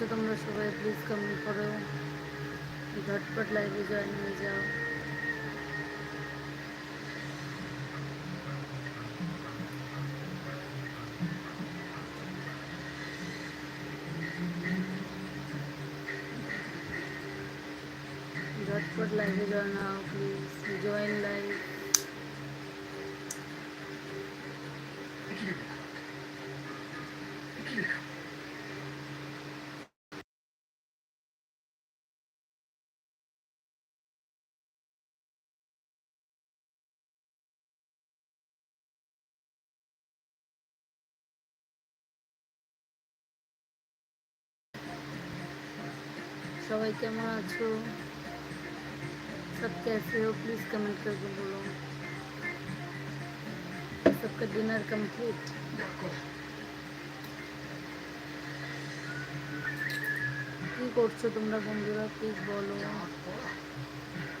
আছো, তোমরা সবাই প্লিজ কমেন্ট করো। ঝটপট লাইভে জয়েন হয়ে যাও। ঝটপট লাইভে জয়েন হও প্লিজ জয়েন লাইভ सबा कम आब कैसे हो? प्लीज़ कमेंट करके बोलो। सबका डिनर कंप्लीट की करो तुम्हारा बंधुरा? प्लीज़ बोलो।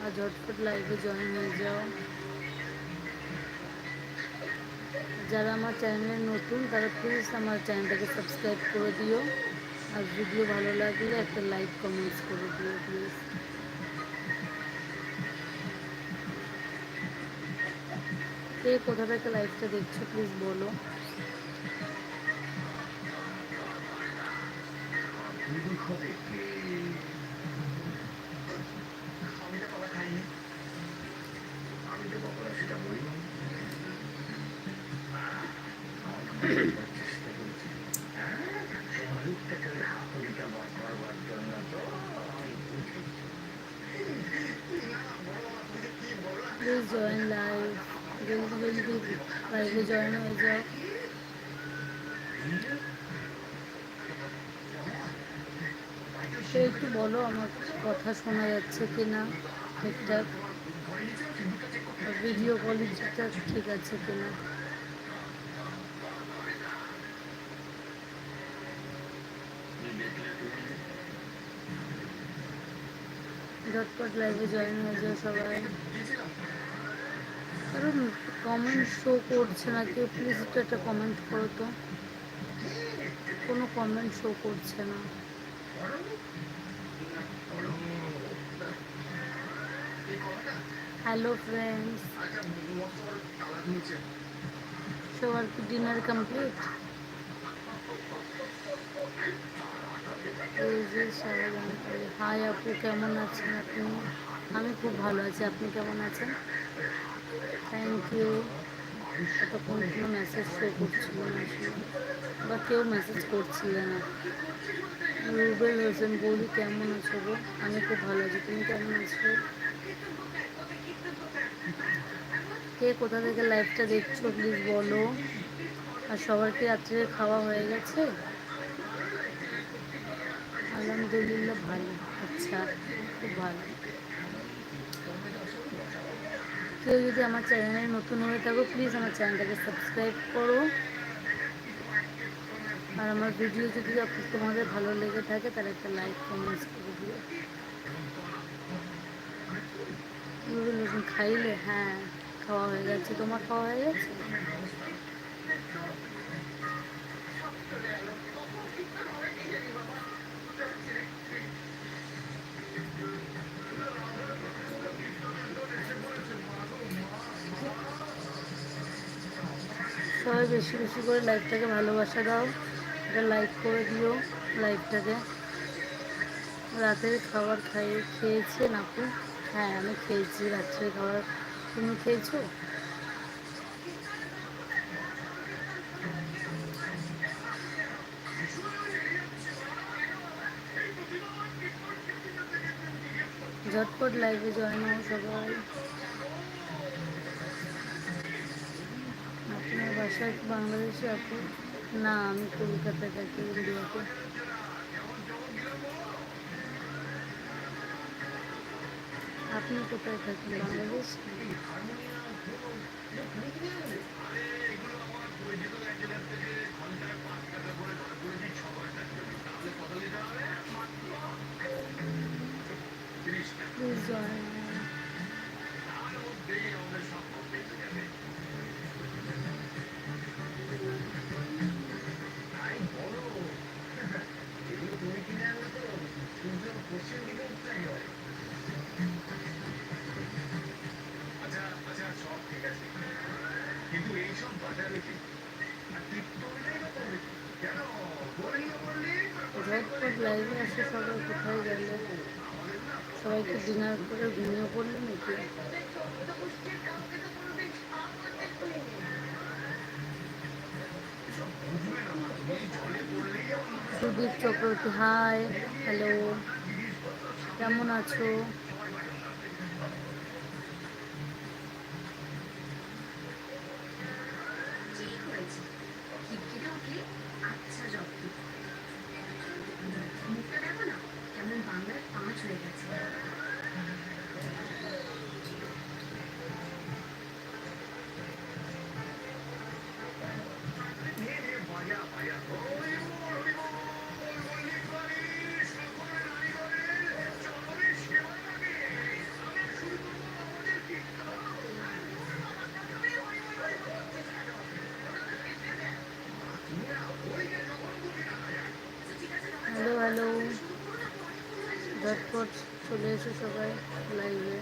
आज झटफट लाइफ जॉइन हो जाओ। जरा चैनल नतून ता प्लिज हमारे चैनल के सबसक्राइब कर दिव्य আর ভিডিও ভালো লাগলে একটা লাইক কমেন্টস করে দিও প্লিজ কে কোথা থেকে লাইভটা দেখছ প্লিজ বলো। প্লিজ জয়েন লাইভ জলদি লাইভে জয়েন হয়ে যাও তো একটু বলো, আমার কথা শোনা যাচ্ছে কি না ঠিকঠাক ভিডিও কোয়ালিটিটা ঠিক আছে কি না ঝটপট লাইভে জয়েন হয়ে যাও সবাই। কারণ কমেন্ট শো করছে না কেউ প্লিজ একটু একটা কমেন্ট করো তো। কোনো কমেন্ট শো করছে না। হ্যালো ফ্রেন্ডস সবার কি ডিনার কমপ্লিট হাই আপু, কেমন আছেন আপনি? আমি খুব ভালো আছি, আপনি কেমন আছেন? থ্যাংক ইউ এতক্ষণ কোনো মেসেজ শো করছিল না বা কেউ মেসেজ করছিল না। রুবেল হোসেন, বলি কেমন আছো গো? আমি খুব ভালো আছি। তুমি কেমন আছো? কে কোথা থেকে লাইভটা দেখছ প্লিজ বলো। আর সবার কি রাত্রে খাওয়া হয়ে গেছে? আলহামদুলিল্লাহ ভালো। আচ্ছা খুব ভালো। কেউ যদি আমার চ্যানেলে নতুন হয়ে থাকো প্লিজ আমার চ্যানেলটাকে সাবস্ক্রাইব করো। আর আমার ভিডিও যদি তোমাদের ভালো লেগে থাকে, তাহলে একটা লাইক কমেন্টস করে দিও। খাইলে হ্যাঁ খাওয়া হয়ে গেছে। তোমার খাওয়া হয়ে গেছে? সবাই বেশি বেশি করে লাইভটাকে ভালোবাসা দাও। এটা লাইক করে দিও লাইভটাকে রাতের খাবার খাইয়ে খেয়েছেন আপু? হ্যাঁ আমি খেয়েছি রাত্রের খাবার। তুমি খেয়েছো? ঝটপট লাইভে জয়েন হও সবাই। আপনার বাংলাদেশে আপু না আমি কলকাতায় থাকি ইন্ডিয়াতে। আপনি কোথায় থাকেন? বাংলাদেশ? প্লিজ লাইভে সবাই কোথায় গেলে? সবাইকে ডিনার করে ঘুমিয়ে পড়লে নাকি? সুদীপ চক্রবর্তী হাই হ্যালো কেমন আছো? চলে সবাই লাইভে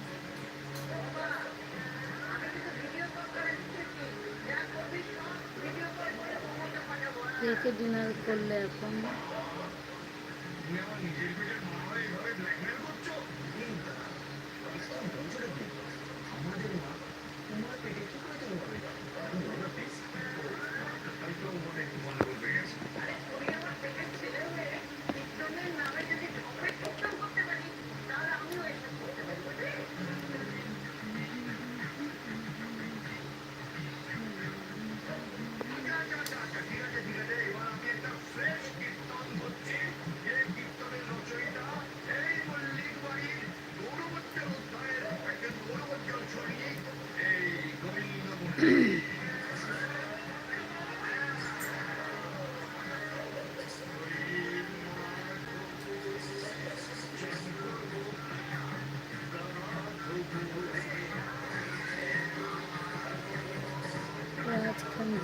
কে কে ডিনার করলে এখন।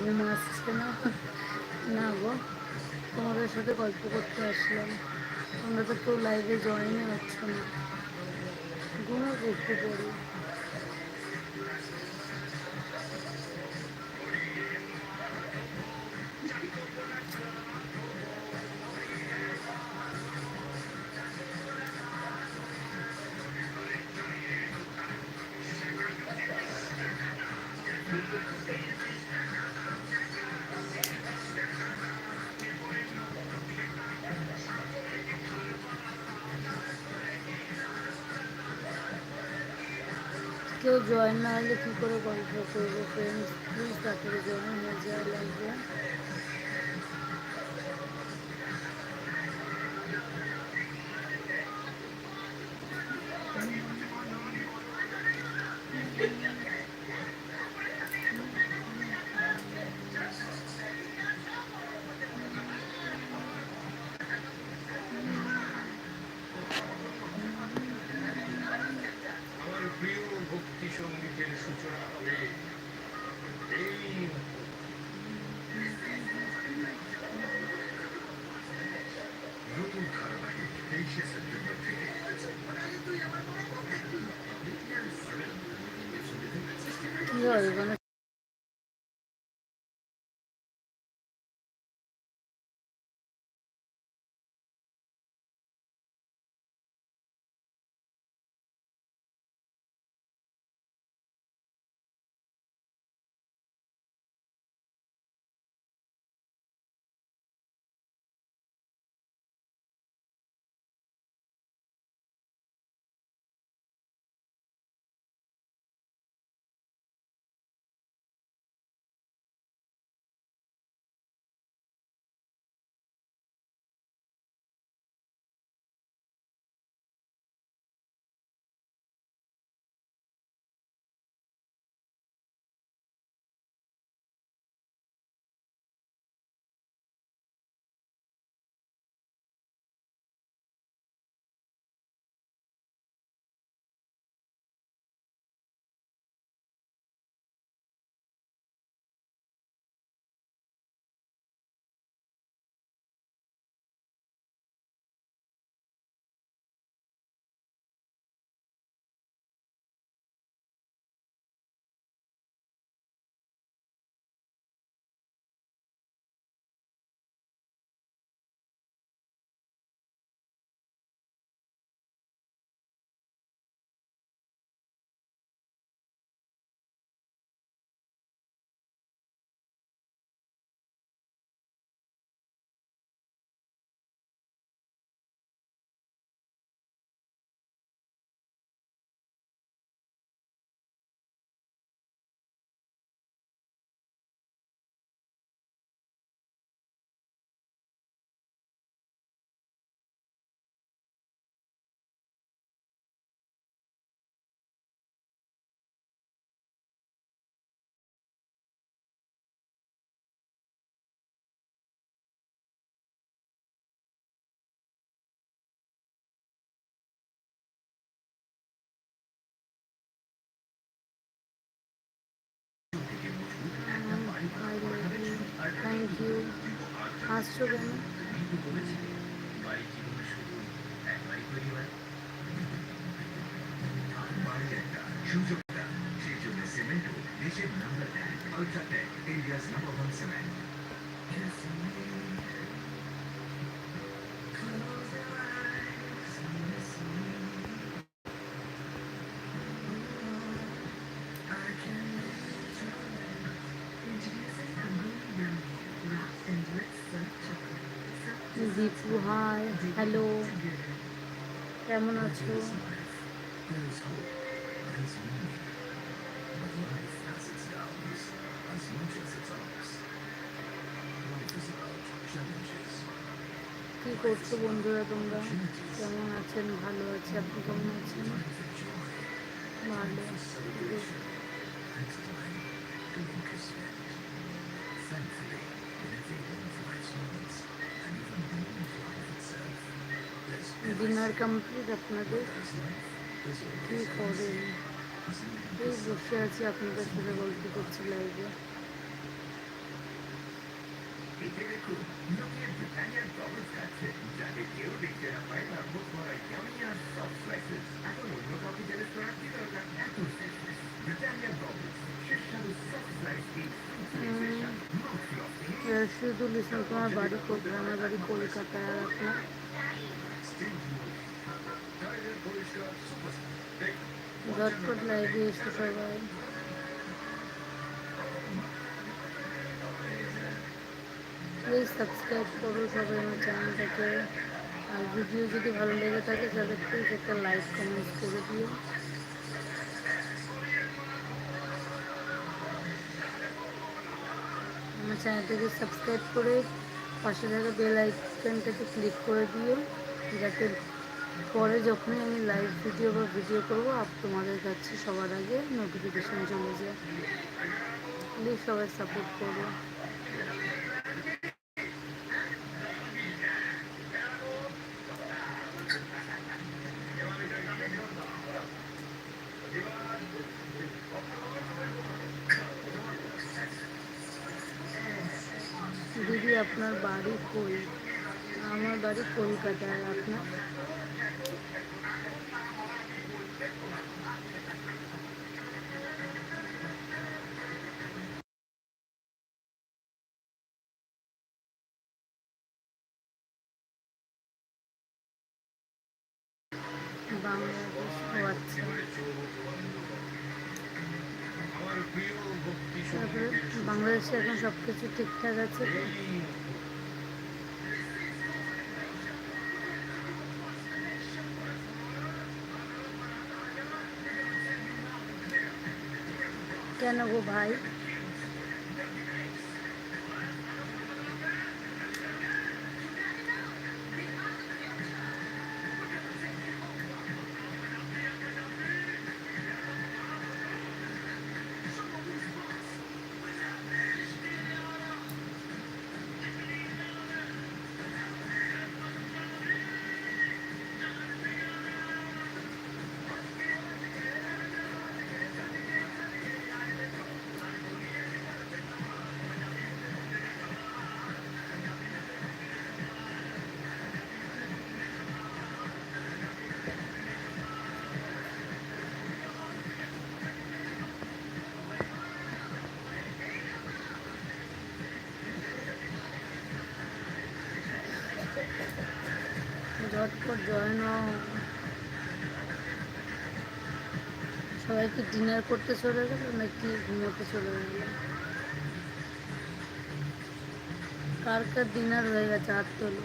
ঘুম আসছে না না গো তোমাদের সাথে গল্প করতে আসলাম। তোমরা তো কেউ লাইভে জয়েনই হচ্ছ না। ঘুমো করতে পরে। কেউ জয়েন না হলে কী করে গল্প করব? ফ্রেন্ডস প্লিজ তাড়াতাড়ি জয়েন হয়ে যায় লাইভে Iya, 那 জন্য ও দেশের নাম্বার এক UltraTech India's number one cement Dipu hi hello কেমন আছো There's hope. There's meaning. But life has its downs as much as its ups. Life is about challenges. কি করছো বন্ধুরা তোমরা কেমন আছেন ভালো আছে আপনি কেমন আছেন Life of joy. ভালো Celebration. And time doing kismet. Thankfully, in dinner complete আপনাদের কি করেন? এই বসে আছি আপনাদের সাথে গল্প করছি লাইভে এতে দেখুন নোকিয়া ব্রিটানিয়ার ডবল খাচ্ছে যাতে কেউ ঝটপট লাইভে এসো সবাই প্লিজ সাবস্ক্রাইব করো সবাই আমার চ্যানেলটাকে। আর ভিডিও যদি ভালো লেগে থাকে, তাহলে প্লিজ একটা লাইক কমেন্ট করে দিও। আমার চ্যানেলটাকে সাবস্ক্রাইব করে পাশে থাকা বেল আইকনটাকে ক্লিক করে দিও, যাতে পরে যখনই আমি লাইভ ভিডিও বা ভিডিও করব, আপ তোমাদের কাছে সবার আগে নোটিফিকেশান চলে যায়। প্লিজ সবাই সাপোর্ট করো। দিদি, আপনার বাড়ি কই? আমার বাড়ি কলকাতায়। আপনার? বাংলাদেশ ও আচ্ছা তারপরে বাংলাদেশে এখন সব কিছু ঠিকঠাক আছে কেন গো ভাই? ঝটপট জয়েন সবাই কি ডিনার করতে চলে গেল, নাকি ঘুমোতে চলে গেল? কার কার ডিনার হয়ে গেছে হাত তোলো।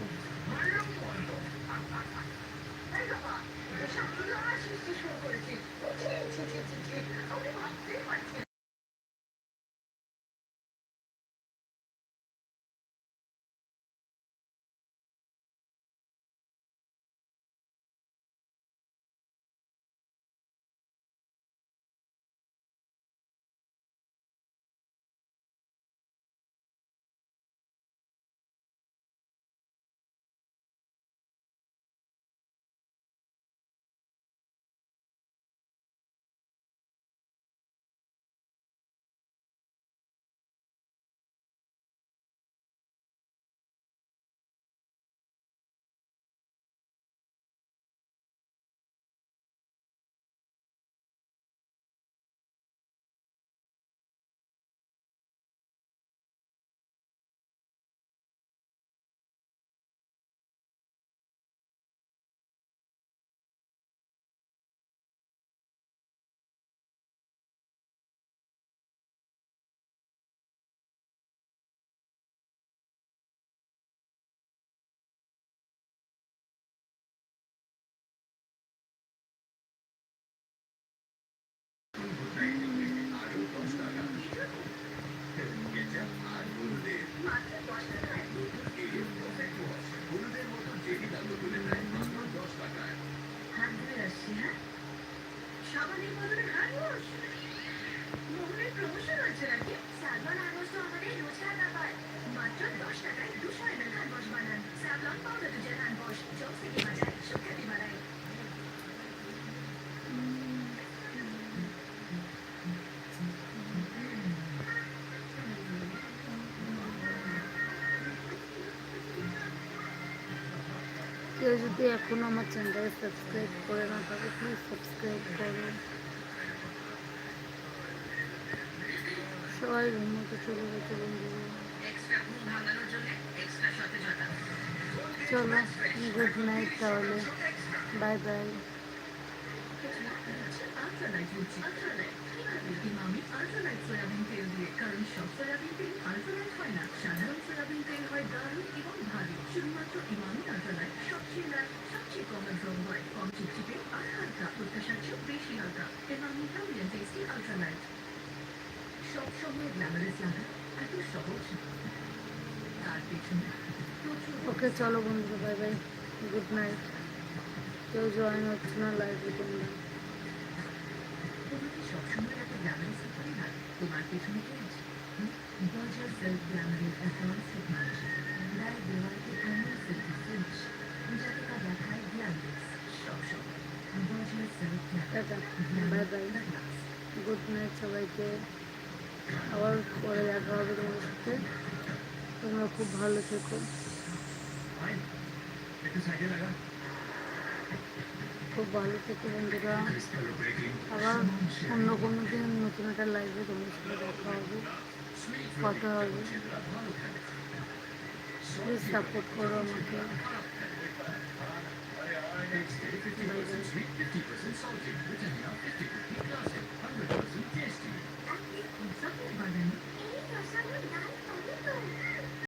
কেউ যদি এখনও আমার চ্যানেলটাকে সাবস্ক্রাইব করে না থাকে প্লিজ সাবস্ক্রাইব করুন। সবাই ঘুমোতে চলে গেছে বন্ধুরা। চলো গুড নাইট তাহলে বাই বাই কারণ সব সয়াবিন তেল আলট্রালাইট হয় না সাধারণ সয়াবিন তেল হয় দারুণ এবং ভারী শুধুমাত্র ইমামি আলট্রালাইট সবচেয়ে সবচেয়ে কম ড্রম হয় কম চিপচিপে আর হালকা প্রত্যাশার চেয়েও বেশি হালকা Emami healthy and tasty ultralight সবসময় গ্ল্যামারাস লাগা এত সহজ না। তার পেছনে প্রচুর ওকে চলো বন্ধুরা বাই বাই গুড নাইট কেউ জয়েন হচ্ছে না লাইভে তোমরা তোমার গুড নাইট সবাইকে। আবার পরে দেখা হবে তোমাদের সাথে। তোমরা খুব ভালো থেকো ফাইন একটু সাইডে লাগা খুব ভালো থেকো বন্ধুরা। আবার অন্য কোনো দিন নতুন একটা লাইভে তোমাদের সাথে দেখা হবে, কথা হবে। সাপোর্ট করো আমাকে। It's 50%